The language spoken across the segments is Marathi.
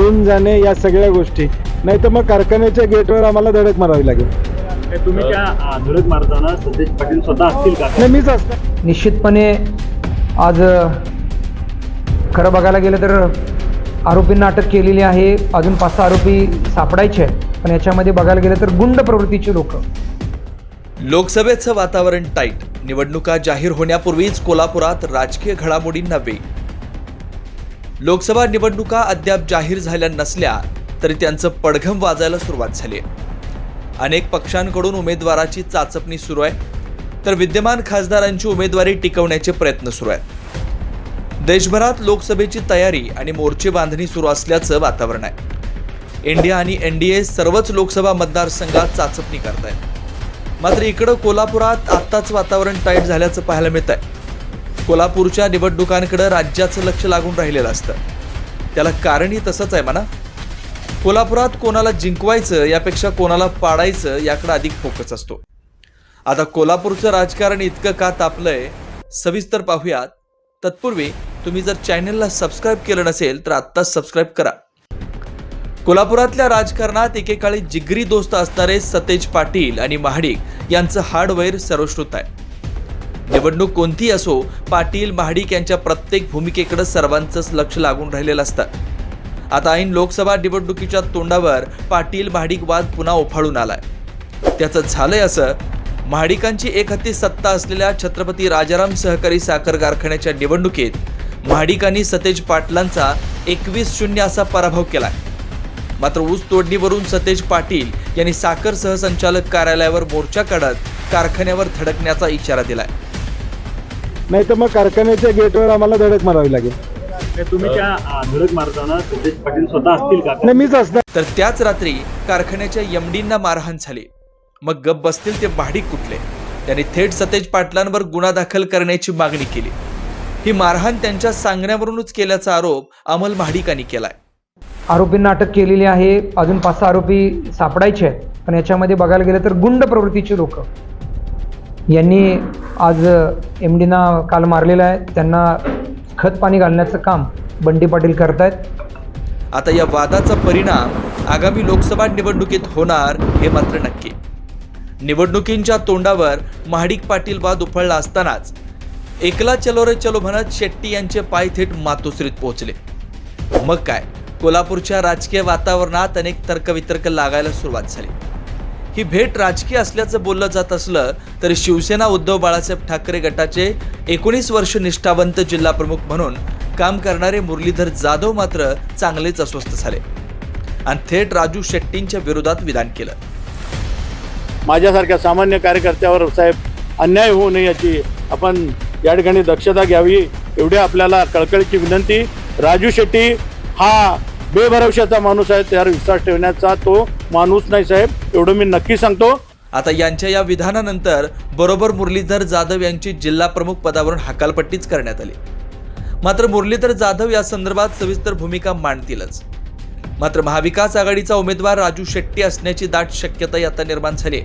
घेऊन जाणे या सगळ्या गोष्टी. नाही तर मग कारखान्याच्या गेटवर आम्हाला धडक मारावी लागेल. तुम्ही त्या धडक मारताना सतेज पाटील स्वतः असतील का? नाही मीच असणार निश्चितपणे आज खरं बघायला गेलं तर आरोपींना अटक केलेली आहे. अजून पाच सहा आरोपी सापडायचे आहेत. पण याच्यामध्ये बघायला गेलं तर गुंड प्रवृत्तीचे लोक. लोकसभेचं वातावरण टाईट. निवडणुका जाहीर होण्यापूर्वीच कोल्हापुरात राजकीय घडामोडींना वेग. लोकसभा निवडणुका अद्याप जाहीर झाल्या नसल्या तरी त्यांचं पडघम वाजायला सुरुवात झाली आहे. अनेक पक्षांकडून उमेदवाराची चाचपणी सुरू आहे. तर विद्यमान खासदारांची उमेदवारी टिकवण्याचे प्रयत्न सुरू आहेत. देशभरात लोकसभेची तयारी आणि मोर्चे बांधणी सुरू असल्याचं वातावरण आहे. इंडिया आणि एनडीए सर्वच लोकसभा मतदारसंघात चाचपणी करत आहेत मात्र इकडं कोल्हापुरात आत्ताच वातावरण टाईट झाल्याचं पाहायला मिळत आहे कोल्हापूरच्या निवडणुकांकडे राज्याचं लक्ष लागून राहिलेलं असतं. त्याला कारणही तसंच आहे म्हणा. कोल्हापुरात कोणाला जिंकवायचं यापेक्षा कोणाला पाडायचं याकडे अधिक फोकस असतो. आता कोल्हापूरचं राजकारण इतकं का तापलंय सविस्तर पाहूयात. तत्पूर्वी तुम्ही जर चॅनलला सबस्क्राईब केलं नसेल तर आत्ताच सबस्क्राईब करा. कोल्हापुरातल्या राजकारणात एकेकाळी जिगरी दोस्त असणारे सतेज पाटील आणि महाडिक यांचं हार्डवेअर सर्वश्रुत आहे. निवडणूक कोणती असो पाटील महाडिक यांच्या प्रत्येक भूमिकेकडे सर्वांचंच लक्ष लागून राहिलेलं असतं. आता ऐन लोकसभा निवडणुकीच्या तोंडावर पाटील महाडिक वाद पुन्हा उफाळून आलाय. त्याचं झालंय असं महाडिकांची एक हत्ती सत्ता असलेल्या छत्रपती राजाराम सहकारी साखर कारखान्याच्या निवडणुकीत महाडिकांनी सतेज पाटलांचा एकवीस शून्य असा पराभव केलाय. मात्र ऊस तोडणीवरून सतेज पाटील यांनी साखर सहसंचालक कार्यालयावर मोर्चा काढत कारखान्यावर धडकण्याचा इशारा दिलाय. नाही तर मग कारखान्याच्या गेटवर आम्हाला धडक मारावी लागेल. तुम्ही त्या धडक मारताना पाटील स्वतः असतील का? नाही मीच असणार. तर त्याच रात्री कारखान्याच्या यमडींना मारहाण झाली. मग गप बसतील ते भाडीक कुठले? त्यांनी थेट सतेज पाटलांवर गुन्हा दाखल करण्याची मागणी केली. ही मारहाण त्यांच्या सांगण्यावरूनच केल्याचा आरोप अमल महाडिकांनी केलाय. आरोपींना अटक केलेली आहे. अजून पाच सहा आरोपी सापडायचे आहेत. पण याच्यामध्ये बघायला गेलं तर गुंड प्रवृत्तीचे लोक. यांनी आज एम डीना काल मारलेला आहे. त्यांना खत पाणी घालण्याचं काम बंडी पाटील करतायत. आता या वादाचा परिणाम आगामी लोकसभा निवडणुकीत होणार हे मात्र नक्की. निवडणुकींच्या तोंडावर महाडिक पाटील वाद उफळला असतानाच एकला चलो रे चलो म्हणत शेट्टी यांचे पाय थेट मातोश्रीत पोहोचले. मग काय? कोल्हापूरच्या राजकीय वातावरणात अनेक तर्कवितर्क लागायला सुरुवात झाली. ही भेट राजकीय असल्याचं बोललं जात असलं तरी शिवसेना उद्धव बाळासाहेब ठाकरे गटाचे एकोणीस वर्ष निष्ठावंत जिल्हा प्रमुख म्हणून काम करणारे मुरलीधर जाधव मात्र चांगलेच अस्वस्थ झाले. आणि थेट राजू शेट्टींच्या विरोधात विधान केलं. माझ्यासारख्या सामान्य कार्यकर्त्यावर साहेब अन्याय होऊ नये याची आपण या ठिकाणी दक्षता घ्यावी एवढी आपल्याला कळकळीची विनंती. राजू शेट्टी हा बेभरवशाचा माणूस आहे त्यावर विश्वास ठेवण्याचा तो माणूस नाही साहेब एवढं मी नक्की सांगतो. आता यांच्या या विधानानंतर बरोबर मुरलीधर जाधव यांची जिल्हा प्रमुख पदावरून हकालपट्टीच करण्यात आली. मात्र मुरलीधर जाधव या संदर्भात सविस्तर भूमिका मांडतीलच. मात्र महाविकास आघाडीचा उमेदवार राजू शेट्टी असण्याची दाट शक्यता आता निर्माण झाली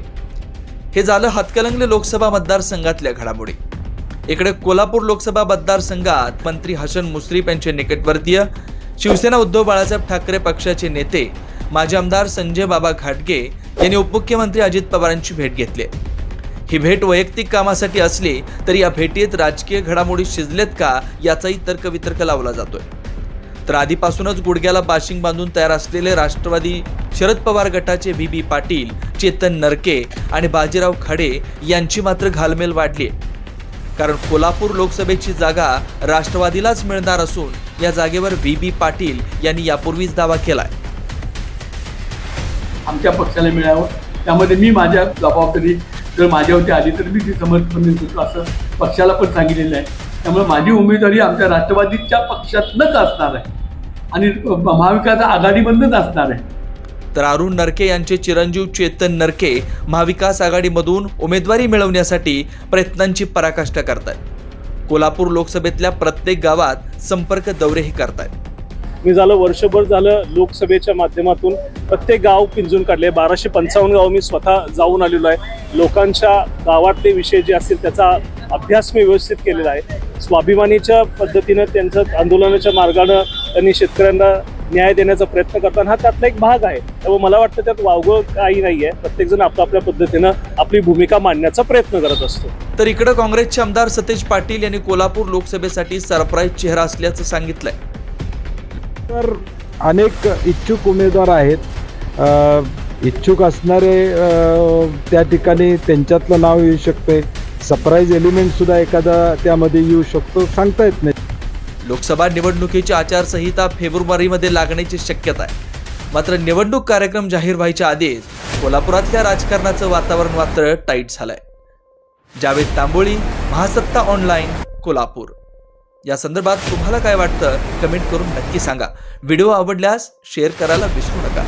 हे झालं हातकलंगले लोकसभा मतदारसंघातल्या घडामोडी. इकडे कोल्हापूर लोकसभा मतदारसंघात मंत्री हसन मुश्रीफ यांचे निकटवर्तीय शिवसेना उद्धव बाळासाहेब ठाकरे पक्षाचे नेते माजी आमदार संजय बाबा घाटगे यांनी उपमुख्यमंत्री अजित पवारांची भेट घेतली. आहे. ही भेट वैयक्तिक कामासाठी असली तरी या भेटीत राजकीय घडामोडी शिजलेत का याचाही तर्कवितर्क लावला जातोय. तर आधीपासूनच गुडघ्याला बाशिंग बांधून तयार असलेले राष्ट्रवादी शरद पवार गटाचे व्ही. बी. पाटील चेतन नरके आणि बाजीराव खाडे यांची मात्र घालमेल वाढली. कारण कोल्हापूर लोकसभेची जागा राष्ट्रवादीलाच मिळणार असून या जागेवर व्ही बी पाटील यांनी यापूर्वीच दावा केलाय. आमच्या पक्षाला मिळावं. त्यामध्ये मी माझ्या जबाबदारी जर माझ्यावरती आली तर मी ती समर्थन देतो असं पक्षाला पण सांगितलेलं आहे. त्यामुळे माझी उमेदवारी आमच्या राष्ट्रवादीच्या पक्षातनंच असणार आहे. आणि महाविकास आघाडीमधनंच असणार आहे. तर अरुण नरके यांचे चिरंजीव चेतन नरके महाविकास आघाडीमधून उमेदवारी मिळवण्यासाठी प्रयत्नांची पराकाष्ठा करतायत. कोल्हापूर लोकसभेतल्या प्रत्येक गावात संपर्क दौरेही करतायत. मी झालं वर्षभर झालं लोकसभेच्या माध्यमातून प्रत्येक गाव पिंजून काढले. बाराशे पंचावन्न गाव मी स्वतः जाऊन आलेलो आहे. लोकांच्या गावातले विषय जे असतील त्याचा अभ्यास मी व्यवस्थित केलेला आहे. स्वाभिमानीच्या पद्धतीनं त्यांचं आंदोलनाच्या मार्गानं त्यांनी शेतकऱ्यांना न्याय देण्याचा प्रयत्न करताना हा त्यातला एक भाग आहे. त्यामुळे मला वाटतं त्यात वावगं काही नाही आहे प्रत्येकजण आपल्या आपल्या पद्धतीनं आपली भूमिका मांडण्याचा प्रयत्न करत असतो. तर इकडे काँग्रेसचे आमदार सतेज पाटील यांनी कोल्हापूर लोकसभेसाठी सरप्राईज चेहरा असल्याचं सांगितलंय. तर अनेक इच्छुक उमेदवार आहेत. इच्छुक असणारे त्या ठिकाणी त्यांच्यातलं नाव येऊ शकते. सरप्राईज एलिमेंट सुद्धा एखादा त्यामध्ये येऊ शकतो सांगता येत नाही. लोकसभा निवडणुकीची आचारसंहिता फेब्रुवारीमध्ये लागण्याची शक्यता आहे. मात्र निवडणूक कार्यक्रम जाहीर व्हायच्या आधीच कोल्हापुरातल्या राजकारणाचं वातावरण मात्र टाईट झालंय. जावेद तांबोळी महासत्ता ऑनलाईन कोल्हापूर. या संदर्भात तुम्हाला काय वाटतं कमेंट करून नक्की सांगा. व्हिडिओ आवडल्यास शेअर करायला विसरू नका.